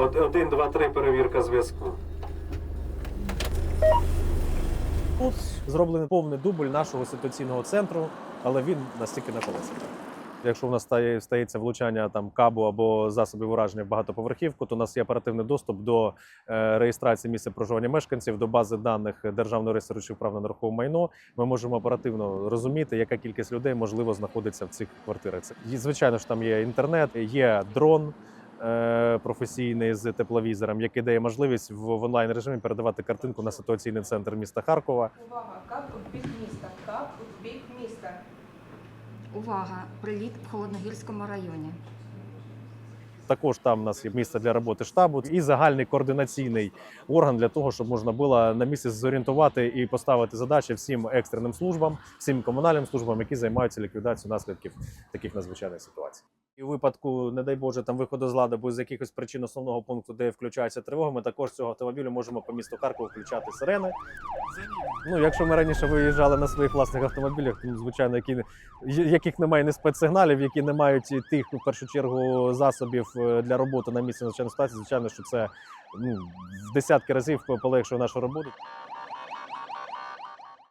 Од- Один, два, три, перевірка зв'язку. Тут зроблений повний дубль нашого ситуаційного центру, але він настільки на колесах. Якщо в нас стає, стається влучання там кабу або засобів ураження в багатоповерхівку, то у нас є оперативний доступ до е, реєстрації місця проживання мешканців, до бази даних державного реєструючих прав на нерухоме майно. Ми можемо оперативно розуміти, яка кількість людей можливо знаходиться в цих квартирах. Це звичайно ж, там є інтернет, є дрон. Е, Професійний з тепловізором, який дає можливість в в онлайн режимі передавати картинку на ситуаційний центр міста Харкова. Увага, кап у бік міста, кап у бік міста. Увага! Приліт в Холодногірському районі. Також там у нас є місце для роботи штабу і загальний координаційний орган для того, щоб можна було на місці зорієнтувати і поставити задачі всім екстреним службам, всім комунальним службам, які займаються ліквідацією наслідків таких надзвичайних ситуацій. І у випадку, не дай Боже, там виходу з ладу, або з якихось причин основного пункту, де включається тривога, ми також цього автомобілю можемо по місту Харкова включати сирени. Ну, якщо ми раніше виїжджали на своїх власних автомобілях, ну, звичайно, які яких немає ні спецсигналів, які не мають тих, в першу чергу, засобів е, для роботи на місці надзвичайної ситуації, звичайно, що це ну, в десятки разів полегшує нашу роботу.